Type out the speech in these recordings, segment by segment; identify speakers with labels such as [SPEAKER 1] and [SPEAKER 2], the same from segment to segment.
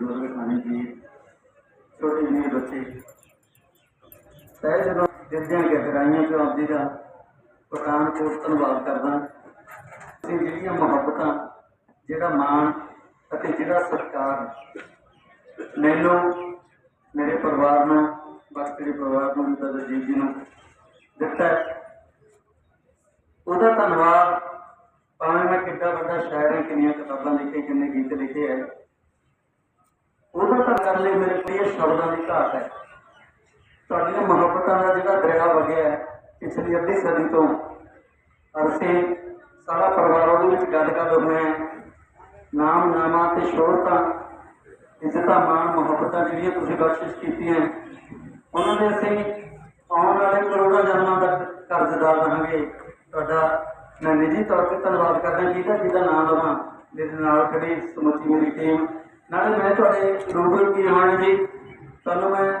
[SPEAKER 1] ਬਜ਼ੁਰਗ ਖਾਣੇ ਜੀ ਛੋਟੇ ਜਿਹੇ ਬੱਚੇ। ਸਹਿ ਜਦੋਂ ਜਿੱਦਿਆਂ ਗਹਿਰਾਈਆਂ ਚੋਂ ਆਪਦੀ ਦਾ ਪਠਾਨਕੋਟ ਧੰਨਵਾਦ ਕਰਦਾ। ਤੇ ਜਿਹੜੀਆਂ ਮੁਹੱਬਤਾਂ, ਜਿਹੜਾ ਮਾਣ ਅਤੇ ਜਿਹੜਾ ਸਤਿਕਾਰ ਮੈਨੂੰ, ਮੇਰੇ ਪਰਿਵਾਰ ਨੂੰ, ਬਾਕੀ ਦੇ ਪਰਿਵਾਰ ਨੂੰ ਤੇ ਦਰਜੀਤ ਜੀ ਨੂੰ ਦਿੱਤਾ ਉਹਦਾ ਧੰਨਵਾਦ, ਭਾਵੇਂ ਮੈਂ ਕਿੱਡਾ ਵੱਡਾ ਸ਼ਾਇਰ ਹਾਂ, ਕਿੰਨੀਆਂ ਕਿਤਾਬਾਂ ਲਿਖੀਆਂ, ਕਿੰਨੇ ਗੀਤ ਲਿਖੇ ਹੈ ਉਹਦਾ ਤਾਂ ਕਰਨ ਲਈ ਮੇਰੇ ਕੋਲ ਇਹ ਸ਼ਬਦਾਂ ਦੀ ਘਾਟ ਹੈ ਤੁਹਾਡੀਆਂ ਮੁਹੱਬਤਾਂ ਦਾ ਜਿਹੜਾ ਦਰਿਆ ਵਗਿਆ ਹੈ ਪਿਛਲੀ ਅੱਧੀ ਸਦੀ ਤੋਂ ਅਰਸੇ ਸਾਰਾ ਪਰਿਵਾਰ ਉਹਦੇ ਵਿੱਚ ਗੱਡ ਗੱਡ ਹੋਇਆ ਹੈ ਨਾਮ ਨਾਮਾ ਤੇ ਸ਼ੋਹਰਤਾਂ ਇੱਜ਼ਤਾਂ ਮਾਣ ਮੁਹੱਬਤਾਂ ਜਿਹੜੀਆਂ ਤੁਸੀਂ ਬਖਸ਼ਿਸ਼ ਕੀਤੀਆਂ ਉਹਨਾਂ ਦੇ ਅਸੀਂ ਆਉਣ ਵਾਲੇ ਕਰੋੜਾਂ ਜਨਮਾਂ ਤੱਕ ਕਰਜ਼ਦਾਰ ਰਹਾਂਗੇ ਤੁਹਾਡਾ ਮੈਂ ਨਿੱਜੀ ਤੌਰ ਤੇ ਧੰਨਵਾਦ ਕਰਦਾ ਜਿਹਦਾ ਜਿਹਦਾ ਨਾਮ ਲਵਾਂ ਮੇਰੇ ਨਾਲ ਖੜੀ ਸਮੁੱਚੀ ਮੇਰੀ ਟੀਮ ਨਾਲੇ ਮੈਂ ਤੁਹਾਡੇ ਰੂਬਰੂ ਕੀ ਹੋਣ ਜੀ ਤੁਹਾਨੂੰ ਮੈਂ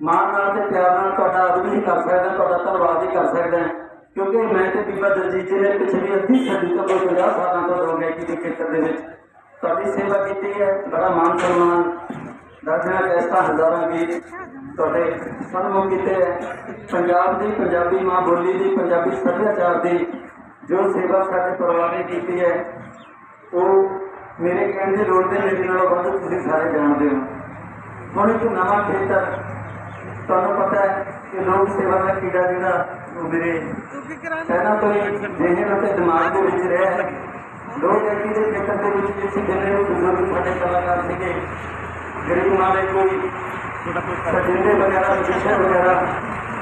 [SPEAKER 1] ਮਾਣ ਨਾਲ ਤੇ ਪਿਆਰ ਨਾਲ ਤੁਹਾਡਾ ਅਦ ਵੀ ਕਰ ਸਕਦਾ, ਤੁਹਾਡਾ ਧੰਨਵਾਦ ਹੀ ਕਰ ਸਕਦਾ ਕਿਉਂਕਿ ਮੈਂ ਤੇ ਬੀਬਾ ਦਰਜੀਤ ਜੀ ਨੇ ਪਿਛਲੀ ਅੱਧੀ ਸਦੀ ਤੋਂ ਕੋਈ 50 ਸਾਲਾਂ ਤੋਂ ਰੋਗਾਇਕੀ ਦੇ ਖੇਤਰ ਦੇ ਵਿੱਚ ਤੁਹਾਡੀ ਸੇਵਾ ਕੀਤੀ ਹੈ। ਬੜਾ ਮਾਣ ਸਨਮਾਨ, ਦਰਜਨਾਂ ਕੈਸਟਾਂ ਹਜ਼ਾਰਾਂ ਗੀਤ ਤੁਹਾਡੇ ਸਨਮੁਖ ਕੀਤੇ ਹੈ। ਪੰਜਾਬ ਦੀ ਪੰਜਾਬੀ ਮਾਂ ਬੋਲੀ ਦੀ, ਪੰਜਾਬੀ ਸੱਭਿਆਚਾਰ ਦੀ ਜੋ ਸੇਵਾ ਸਾਡੇ ਪਰਿਵਾਰ ਨੇ ਕੀਤੀ ਹੈ, ਉਹ ਮੇਰੇ ਕਹਿਣ ਦੀ ਲੋੜ ਤੇ ਮੇਰੇ ਨਾਲੋਂ ਵੱਧ ਤੁਸੀਂ ਸਾਰੇ ਜਾਣਦੇ ਹੋ। ਹੁਣ ਇੱਕ ਨਵਾਂ ਖੇਤਰ, ਤੁਹਾਨੂੰ ਪਤਾ ਹੈ ਕਿ ਲੋਕ ਸੇਵਾ ਦਾ ਕੀੜਾ ਜਿਹੜਾ ਮੇਰੇ ਪਹਿਲਾਂ ਤੋਂ ਹੀ ਜਿਹੇ ਅਤੇ ਦਿਮਾਗ ਦੇ ਵਿੱਚ ਰਿਹਾ ਹੈ ਲੋਕ ਐਕੀ ਦੇ ਖੇਤਰ ਦੇ ਵਿੱਚ ਜਿਸ ਜਿੰਨੇ ਨੂੰ ਬਜ਼ੁਰਗ ਸਾਡੇ ਕਲਾਕਾਰ ਸੀਗੇ, ਗਰੀਬ ਮਾਲੇ ਕੋਈ, ਸਜਿੰਦੇ ਵਗੈਰਾ ਵਿਸ਼ੇ ਵਗੈਰਾ,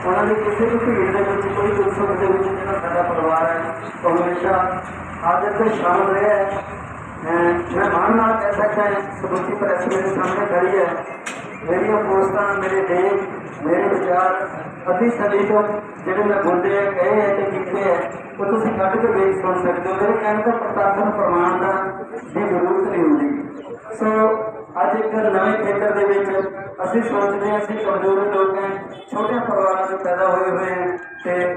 [SPEAKER 1] ਉਹਨਾਂ ਦੀ ਕਿਸੇ ਵੀ ਭੀੜ ਦੇ ਵਿੱਚ, ਕੋਈ ਦੁੱਖ ਦੇ ਵਿੱਚ ਜਿਹੜਾ ਸਾਡਾ ਪਰਿਵਾਰ ਹੈ, ਉਹ ਹਮੇਸ਼ਾ ਹਾਜ਼ਰ ਤੇ ਸ਼ਾਮਲ ਰਿਹਾ ਹੈ। ਅਹ ਮੈਂ ਮਾਣ ਨਾਲ ਕਹਿ ਸਕਦਾ ਹਾਂ, ਸਮੁੱਚੀ ਪ੍ਰੈਸ ਮੇਰੇ ਸਾਹਮਣੇ ਖੜੀ ਹੈ। ਮੇਰੀਆਂ ਪੋਸਟਾਂ, ਮੇਰੇ ਦੇਖ ਮੇਰੇ ਵਿਚਾਰ, ਅੱਧੀ ਸਦੀ ਤੋਂ ਜਿਹੜੇ ਮੈਂ ਬੋਲੇ ਆ, ਕਹੇ ਹੈ ਤੇ ਲਿਖੇ ਹੈ ਉਹ ਤੁਸੀਂ ਕੱਢ ਕੇ ਵੇਖ ਸੁਣ ਸਕਦੇ ਹੋ। ਮੇਰੇ ਕਹਿਣ ਦਾ ਪ੍ਰਤਾਪਨ ਪ੍ਰਮਾਣ ਦਾ ਦੀ ਜ਼ਰੂਰਤ ਨਹੀਂ ਹੁੰਦੀ। ਸੋ ਅੱਜ ਇੱਕ ਨਵੇਂ ਖੇਤਰ ਦੇ ਵਿੱਚ ਅਸੀਂ ਸੋਚਦੇ ਹਾਂ, ਅਸੀਂ ਕਮਜ਼ੋਰ ਲੋਕ ਹਾਂ, ਛੋਟੇ ਪਰਿਵਾਰਾਂ ਤੋਂ ਪੈਦਾ ਹੋਏ ਹੋਏ ਹਾਂ ਤੇ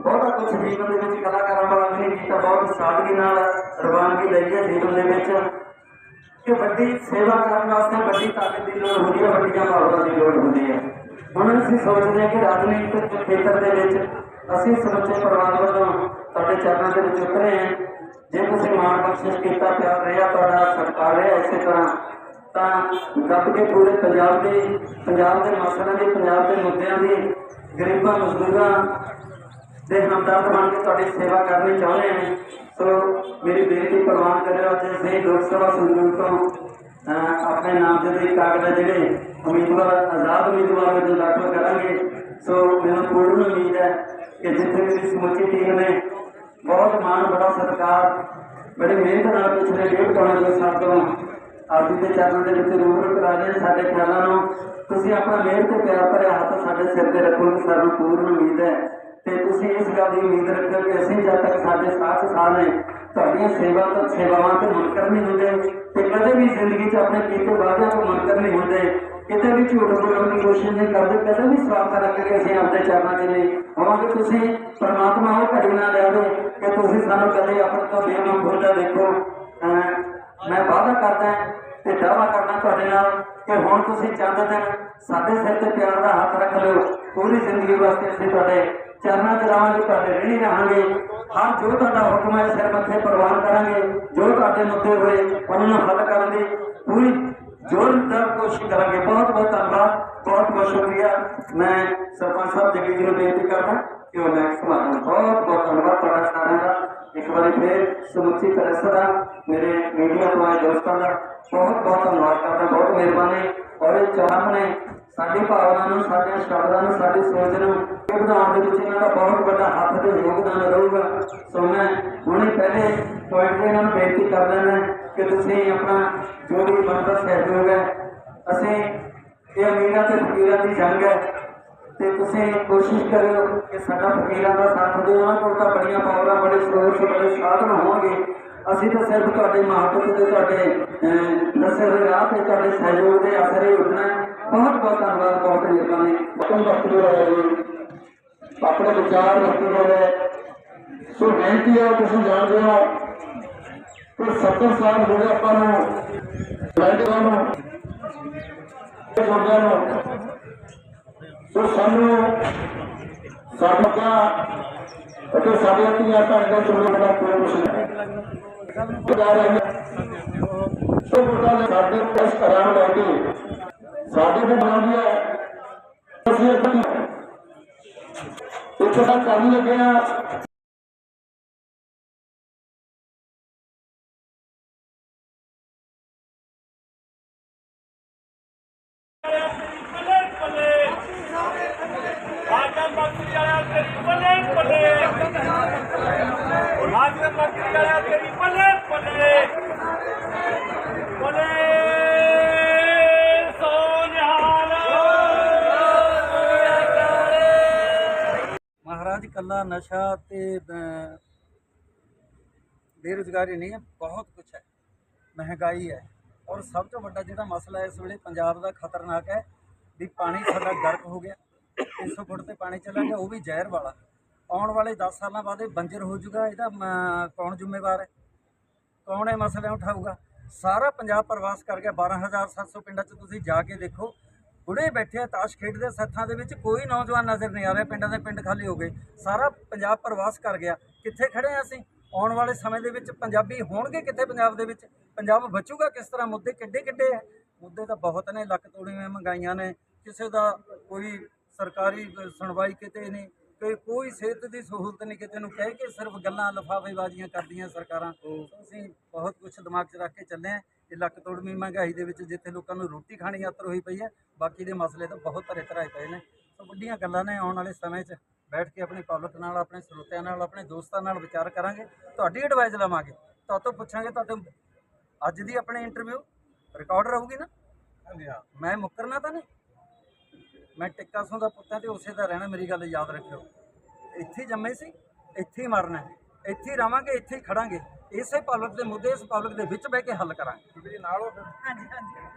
[SPEAKER 1] ਬਹੁਤਾ ਕੁਝ ਜੀਵਨ ਦੇ ਵਿੱਚ ਕਲਾਕਾਰਾਂ ਵਾਲਾ ਵੀ ਨਹੀਂ ਕੀਤਾ, ਬਹੁਤ ਸਾਦਗੀ ਨਾਲ ਰਵਾਨਗੀ ਲਈ ਹੈ ਜੀਵਨ ਦੇ ਵਿੱਚ। ਕਿ ਵੱਡੀ ਸੇਵਾ ਕਰਨ ਵਾਸਤੇ ਵੱਡੀ ਤਾਕਤ ਦੀ ਲੋੜ ਹੁੰਦੀ ਹੈ, ਵੱਡੀਆਂ ਭਾਵਨਾਵਾਂ ਦੀ ਲੋੜ ਹੁੰਦੀ ਹੈ। ਹੁਣ ਅਸੀਂ ਸੋਚਦੇ ਹਾਂ ਕਿ ਰਾਜਨੀਤਿਕ ਖੇਤਰ ਦੇ ਵਿੱਚ ਅਸੀਂ ਸਮੁੱਚੇ ਪਰਿਵਾਰ ਵੱਲੋਂ ਤੁਹਾਡੇ ਚਰਨਾਂ ਦੇ ਵਿੱਚ ਉਤਰੇ ਹਾਂ। ਜੇ ਤੁਸੀਂ ਮਾਣ ਬਖਸ਼ਿਸ਼ ਕੀਤਾ, ਪਿਆਰ ਰਿਹਾ, ਤੁਹਾਡਾ ਸਤਿਕਾਰ ਰਿਹਾ ਇਸੇ ਤਰ੍ਹਾਂ, ਤਾਂ ਗੱਪ ਕੇ ਪੂਰੇ ਪੰਜਾਬ ਦੇ ਪੰਜਾਬ ਦੇ ਮਸਲਿਆਂ ਦੀ, ਪੰਜਾਬ ਦੇ ਮੁੱਦਿਆਂ ਦੀ, ਗਰੀਬਾਂ, ਮਜ਼ਦੂਰਾਂ ਦੇ ਹਮਦਰਦ ਬਣ ਕੇ ਤੁਹਾਡੀ ਸੇਵਾ ਕਰਨੀ ਚਾਹੁੰਦੇ ਹਾਂ। ਸੋ ਮੇਰੀ ਬੇਨਤੀ ਪ੍ਰਵਾਨ ਕਰਿਓ ਅੱਜ ਅਸੀਂ ਲੋਕ ਸਭਾ ਸੰਗਰੂਰ ਤੋਂ ਅਹ, ਆਪਣੇ ਨਾਮ ਦੇ ਕਾਗਜ਼ ਜਿਹੜੇ ਉਮੀਦਵਾਰ ਆਜ਼ਾਦ ਉਮੀਦਵਾਰ ਵਜੋਂ ਦਾਖਲ ਕਰਾਂਗੇ। ਸੋ ਮੈਨੂੰ ਪੂਰਨ ਉਮੀਦ ਹੈ ਕਿ ਜਿੱਥੇ ਮੇਰੀ ਸਮੁੱਚੀ ਟੀਮ ਨੇ ਬਹੁਤ ਮਾਣ ਬੜਾ ਸਤਿਕਾਰ ਬੜੀ ਮਿਹਨਤ ਨਾਲ ਪਿਛਲੇ ਡੇਢ ਪੌਣੇ ਦੋ ਸਾਲ ਤੋਂ ਆਪ ਜੀ ਦੇ ਚਰਨਾਂ ਦੇ ਵਿੱਚ ਰੂਬਰੂ ਕਰਾ ਰਹੇ ਸਾਡੇ ਖਿਆਲਾਂ ਨੂੰ। ਤੁਸੀਂ ਆਪਣਾ ਮਿਹਰ ਤੇ ਪਿਆਰ ਭਰਿਆ ਹੱਥ ਸਾਡੇ ਸਿਰ ਤੇ ਰੱਖੋਗੇ ਸਾਨੂੰ ਪੂਰਨ ਉਮੀਦ ਹੈ। ਤੇ ਤੁਸੀਂ ਇਸ ਗੱਲ ਦੀ ਉਮੀਦ ਰੱਖੋ ਕਿ ਅਸੀਂ ਜਦ ਤੱਕ ਸਾਡੇ ਸਾਥ ਸਾਹ ਨੇ, ਤੁਹਾਡੀਆਂ ਸੇਵਾ ਤੋਂ ਸੇਵਾਵਾਂ ਤੋਂ ਮੁਨਕਰ ਨਹੀਂ ਹੁੰਦੇ ਤੇ ਕਦੇ ਵੀ ਜ਼ਿੰਦਗੀ 'ਚ ਆਪਣੇ ਕੀਤੇ ਵਾਅਦਿਆਂ ਤੋਂ ਮੁਨਕਰ ਨਹੀਂ ਹੁੰਦੇ। ਕਿਤੇ ਵੀ ਝੂਠ ਬੋਲਣ ਦੀ ਕੋਸ਼ਿਸ਼ ਨਹੀਂ ਕਰਦੇ, ਕਦੇ ਵੀ ਸਵਾਰਥ ਰੱਖ ਕੇ ਅਸੀਂ ਆਪਣੇ ਚਰਨਾਂ 'ਚ ਨਹੀਂ। ਹੋਵਾਂਗੇ ਤੁਸੀਂ ਪਰਮਾਤਮਾ ਉਹ ਘੜੀ ਨਾ ਲਿਆਵੇ ਕਿ ਤੁਸੀਂ ਸਾਨੂੰ ਕਦੇ ਆਪਣੇ ਤੋਂ ਬੇਮੁਖ ਹੁੰਦਾ ਦੇਖੋ। ਮੈਂ ਵਾਅਦਾ ਕਰਦਾ ਤੇ ਦਾਵਾ ਕਰਨਾ ਤੁਹਾਡੇ ਨਾਲ ਕਿ ਹੁਣ ਤੁਸੀਂ ਚੰਦ ਦਿਨ ਸਾਡੇ ਸਿਰ ਤੇ ਪਿਆਰ ਦਾ ਹੱਥ ਰੱਖ ਲਿਓ। ਪੂਰੀ ਜ਼ਿੰਦਗੀ ਵਾਸਤੇ ਅਸੀਂ ਤੁਹਾਡੇ ਚਰਨਾਂ 'ਚ ਰਹਾਂਗੇ ਤੁਹਾਡੇ ਰਹਿਣੀ ਰਹਾਂਗੇ ਹਰ ਜੋ ਤੁਹਾਡਾ ਹੁਕਮ ਹੈ, ਸਿਰ ਮੱਥੇ ਪ੍ਰਵਾਨ ਕਰਾਂਗੇ। ਜੋ ਤੁਹਾਡੇ ਮੁੱਦੇ ਹੋਏ, ਉਹਨਾਂ ਨੂੰ ਹੱਲ ਕਰਨ ਦੀ ਪੂਰੀ ਜ਼ੋਰਦਾਰ ਕੋਸ਼ਿਸ਼ ਕਰਾਂਗੇ। ਬਹੁਤ ਬਹੁਤ ਧੰਨਵਾਦ। ਬਹੁਤ ਬਹੁਤ ਸ਼ੁਕਰੀਆ। ਮੈਂ ਸਰਪੰਚ ਸਾਹਿਬ ਜੱਗੀ ਜੀ ਨੂੰ ਬੇਨਤੀ ਕਰਦਾ। ਇੱਕ ਸਮੁੱਚੀ ਪ੍ਰੈਸ ਦਾ, ਮੇਰੇ ਮੀਡੀਆ ਤੋਂ ਆਏ ਦੋਸਤਾਂ ਦਾ ਬਹੁਤ ਬਹੁਤ ਧੰਨਵਾਦ ਕਰਦਾ, ਬਹੁਤ ਮਿਹਰਬਾਨੀ। ਔਰ ਇਹ ਚਾਹਮ ਨੇ ਸਾਡੀ ਭਾਵਨਾ ਨੂੰ, ਸਾਡੇ ਸ਼ਬਦਾਂ ਨੂੰ, ਸਾਡੀ ਸੋਚ ਨੂੰ ਇਹ ਵਧਾਉਣ ਦੇ ਵਿੱਚ ਇਹਨਾਂ ਦਾ ਬਹੁਤ ਵੱਡਾ ਹੱਥ ਤੇ ਯੋਗਦਾਨ ਰਹੂਗਾ। ਸੋ ਮੈਂ ਹੁਣੇ ਪਹਿਲੇ ਪੁਆਇੰਟ ਤੇ ਇਹਨਾਂ ਨੂੰ ਬੇਨਤੀ ਕਰ ਲੈਣਾ ਕਿ ਤੁਸੀਂ ਆਪਣਾ ਜੋ ਵੀ ਬਣਦਾ ਸਹਿਯੋਗ ਹੈ, ਅਸੀਂ ਇਹ ਅਮੀਰਾਂ ਤੇ ਫਕੀਰਾਂ ਦੀ ਜੰਗ ਹੈ ਤੇ ਤੁਸੀਂ ਕੋਸ਼ਿਸ਼ ਕਰਿਓ ਕਿ ਸਾਡਾ ਫਕੀਰਾਂ ਦਾ ਸਾਥ ਦਿਓ। ਉਹਨਾਂ ਕੋਲ ਤਾਂ ਬੜੀਆਂ ਪਾਵਰਾਂ ਬੜੇ ਸਰੋਤ ਬੜੇ ਸਾਧਨ ਹੋਣਗੇ। ਅਸੀਂ ਤਾਂ ਸਿਰਫ ਤੁਹਾਡੇ ਮਹੱਤਵ ਤੇ ਤੁਹਾਡੇ ਅਹ, ਦੱਸੇ ਹੋਏ ਰਾਹ ਤੇ ਤੁਹਾਡੇ ਸਹਿਯੋਗ ਦੇ ਆਸਰੇ ਉੱਠਣਾ ਬਹੁਤ ਬਹੁਤ ਧੰਨਵਾਦ ਬਹੁਤ ਮਿਹਰਬਾਨੀ। ਨੇ ਬਖਤੂਰ ਵਕਤ ਜੀ ਆਪਣੇ ਵਿਚਾਰ ਰੱਖਦੇ ਹੋਏ ਸੋ ਬੇਨਤੀ ਹੈ ਤੁਸੀਂ ਜਾਣਦੇ ਹੋ ਕਿ 70 ਸਾਲ ਹੋ ਗਏ ਆਪਾਂ ਨੂੰ
[SPEAKER 2] ਲੈਂਡਰਾਂ ਨੂੰ ਤੇ ਨੂੰ। ਸੋ ਸਾਨੂੰ ਸਾਡਾ ਅਤੇ ਸਾਡੀਆਂ ਧੀਆਂ ਭੈਣਾਂ ਚੁਣਨ ਦਾ ਕੋਈ ਮੁਸ਼ਕਿਲ ਬਤਾ ਰਹੇ ਸੋ ਮੁੰਡਾ ਨੇ ਸਾਡੇ ਪ੍ਰੈਸ ਕਰਾਂ ਲੈ ਕੇ ਸਾਡੀ ਵੀ ਬਣਾਉਂਦੀ ਹੈ। ਅਸੀਂ ਇੱਕ ਇੱਕ ਤਾਂ ਕਰਨ ਲੱਗੇ ਆ
[SPEAKER 1] ਕੱਲਾ ਨਸ਼ਾ ਤੇ ਬੇਰੁਜ਼ਗਾਰੀ ਨਹੀਂ ਹੈ ਬਹੁਤ ਕੁਝ ਹੈ। ਮਹਿੰਗਾਈ ਹੈ। ਔਰ ਸਭ ਤੋਂ ਵੱਡਾ ਜਿਹੜਾ ਮਸਲਾ ਇਸ ਵੇਲੇ ਪੰਜਾਬ ਦਾ ਖਤਰਨਾਕ ਹੈ ਵੀ ਪਾਣੀ ਸਾਡਾ ਗਰਕ ਹੋ ਗਿਆ। 300 ਫੁੱਟ ਤੇ ਪਾਣੀ ਚਲਾ ਗਿਆ, ਉਹ ਵੀ ਜ਼ਹਿਰ ਵਾਲਾ। ਆਉਣ ਵਾਲੇ 10 ਸਾਲਾਂ ਬਾਅਦ ਇਹ ਬੰਜਰ ਹੋ ਜਾਊਗਾ, ਇਹਦਾ ਕੌਣ ਜ਼ਿੰਮੇਵਾਰ ਹੈ? ਕੌਣ ਇਹ ਮਸਲੇ ਉਠਾਊਗਾ? ਸਾਰਾ ਪੰਜਾਬ ਪ੍ਰਵਾਸ ਕਰ ਗਿਆ। 12700 ਪਿੰਡਾਂ 'ਚ ਤੁਸੀਂ ਜਾ ਕੇ ਦੇਖੋ ਬੁੜੇ ਬੈਠੇ ਆ, ਤਾਸ਼ ਖੇਡਦੇ ਸੱਥਾਂ ਦੇ ਵਿੱਚ ਕੋਈ ਨੌਜਵਾਨ ਨਜ਼ਰ ਨਹੀਂ ਆ ਰਿਹਾ, ਪਿੰਡਾਂ ਦੇ ਪਿੰਡ ਖਾਲੀ ਹੋ ਗਏ। ਸਾਰਾ ਪੰਜਾਬ ਪ੍ਰਵਾਸ ਕਰ ਗਿਆ। ਕਿੱਥੇ ਖੜੇ ਆ ਅਸੀਂ? ਆਉਣ ਵਾਲੇ ਸਮੇਂ ਦੇ ਵਿੱਚ ਪੰਜਾਬੀ ਹੋਣਗੇ ਕਿੱਥੇ ਪੰਜਾਬ ਦੇ ਵਿੱਚ? ਪੰਜਾਬ ਬਚੂਗਾ ਕਿਸ ਤਰ੍ਹਾਂ? ਮੁੱਦੇ ਕਿੱਡੇ ਕਿੱਡੇ ਹੈ ਮੁੱਦੇ ਤਾਂ ਬਹੁਤ ਨੇ, ਲੱਕ ਤੋੜੀਆਂ ਮੰਗਾਈਆਂ ਨੇ। ਕਿਸੇ ਦਾ ਕੋਈ ਸਰਕਾਰੀ ਸੁਣਵਾਈ ਕਿਤੇ ਨਹੀਂ। ਕੋਈ ਕੋਈ ਸਿਹਤ ਦੀ ਸਹੂਲਤ ਨਹੀਂ ਕਿਤੇ ਨੂੰ ਕਹਿ ਕੇ ਸਿਰਫ ਗੱਲਾਂ ਲਫਾਫੇਬਾਜ਼ੀਆਂ ਕਰਦੀਆਂ ਸਰਕਾਰਾਂ। ਅਸੀਂ ਬਹੁਤ ਕੁਝ ਦਿਮਾਗ 'ਚ ਰੱਖ ਕੇ ਚੱਲੇ ਆ ਇਹ ਲੱਕ ਤੋੜਵੀਂ ਮਹਿੰਗਾਈ ਦੇ ਵਿੱਚ ਜਿੱਥੇ ਲੋਕਾਂ ਨੂੰ ਰੋਟੀ ਖਾਣੀ ਆਤਰ ਹੋਈ ਪਈ ਹੈ ਬਾਕੀ ਦੇ ਮਸਲੇ ਤਾਂ ਬਹੁਤ ਤਰ੍ਹਾਂ ਤਰ੍ਹਾਂ ਪਏ ਨੇ। ਸੋ ਵੱਡੀਆਂ ਗੱਲਾਂ ਨੇ ਆਉਣ ਵਾਲੇ ਸਮੇਂ 'ਚ ਬੈਠ ਕੇ ਆਪਣੀ ਪਬਲਿਕ ਨਾਲ ਆਪਣੇ ਸਰੋਤਿਆਂ ਨਾਲ ਆਪਣੇ ਦੋਸਤਾਂ ਨਾਲ ਵਿਚਾਰ ਕਰਾਂਗੇ। ਤੁਹਾਡੀ ਐਡਵਾਈਸ ਲਵਾਂਗੇ। ਤੁਹਾਤੋਂ ਪੁੱਛਾਂਗੇ ਤੁਹਾਡੇ ਅੱਜ ਦੀ ਆਪਣੀ ਇੰਟਰਵਿਊ ਰਿਕਾਰਡ ਰਹੂਗੀ ਨਾ? ਮੈਂ ਮੁੱਕਰਨਾ ਤਾਂ ਨਹੀਂ? ਮੈਂ ਟਿੱਕਾ ਸੋਂ ਦਾ ਪੁੱਤਾਂ ਤੇ ਉਸੇ ਦਾ ਰਹਿਣਾ ਮੇਰੀ ਗੱਲ ਯਾਦ ਰੱਖਿਓ। ਇੱਥੇ ਹੀ ਜੰਮੇ ਸੀ ਇੱਥੇ ਹੀ ਮਰਨਾ ਹੈ। ਇੱਥੇ ਹੀ ਰਵਾਂਗੇ ਇੱਥੇ ਹੀ ਖੜਾਂਗੇ। ਇਸੇ ਪਬਲਿਕ ਦੇ ਮੁੱਦੇ ਇਸ ਪਬਲਿਕ ਦੇ ਵਿੱਚ ਬਹਿ ਕੇ ਹੱਲ ਕਰਾਂਗੇ।
[SPEAKER 3] ਜੀ ਨਾਲ ਹੋ ਫਿਰ?
[SPEAKER 4] ਹਾਂਜੀ ਹਾਂਜੀ।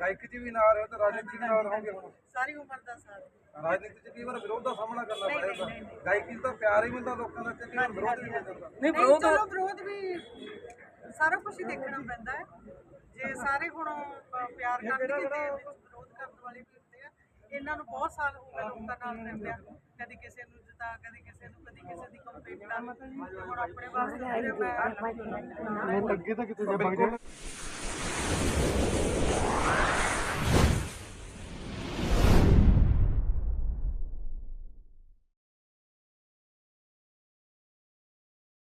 [SPEAKER 3] ਗਾਇਕੀ 'ਚ ਵੀ ਨਾਲ ਰਹੇ ਤੇ ਰਾਜਨੀਤੀ ਵੀ ਨਾਲ ਰਹੋਗੇ ਹੁਣ?
[SPEAKER 4] ਸਾਰੀ ਉਮਰ ਦਾ ਸਾਥ।
[SPEAKER 3] ਰਾਜਨੀਤੀ 'ਚ ਕਈ ਵਾਰ ਵਿਰੋਧ ਦਾ ਸਾਹਮਣਾ ਕਰਨਾ ਪੈ ਜਾਂਦਾ ਗਾਇਕੀ ਤਾਂ ਪਿਆਰ ਹੀ ਮਿਲਦਾ ਲੋਕਾਂ ਦਾ ਤੇ ਕਈ ਵਾਰ ਵਿਰੋਧ ਵੀ ਮਿਲ ਜਾਂਦਾ
[SPEAKER 1] ਨਹੀਂ ਵਿਰੋਧ
[SPEAKER 4] ਚਲੋ ਵਿਰੋਧ ਵੀ ਸਾਰਾ ਕੁਝ ਹੀ ਦੇਖਣਾ ਪੈਂਦਾ ਹੈ। ਜੇ ਸਾਰੇ ਹੁਣ ਪਿਆਰ ਕਰਨਗੇ ਤੇ ਵਿਰੋਧ ਕਰਨ ਵਾਲੇ ਵੀ ਇਹਨਾਂ ਨੂੰ ਬਹੁਤ ਸਾਲ ਹੋ ਗਏ ਲੋਕਾਂ ਨਾਲ ਰਹਿੰਦਿਆਂ ਕਦੀ ਕਿਸੇ ਨੂੰ ਜਿਤਾ ਕਦੀ ਕਿਸੇ ਨੂੰ ਕਦੀ ਕਿਸੇ ਦੀ ਕੰਪਲੇਂਟ ਕਰ ਹੁਣ ਆਪਣੇ ਵਾਸਤੇ ਮੈਂ
[SPEAKER 3] ਅੱਗੇ ਤਾਂ ਕਿਤੇ ਜਾ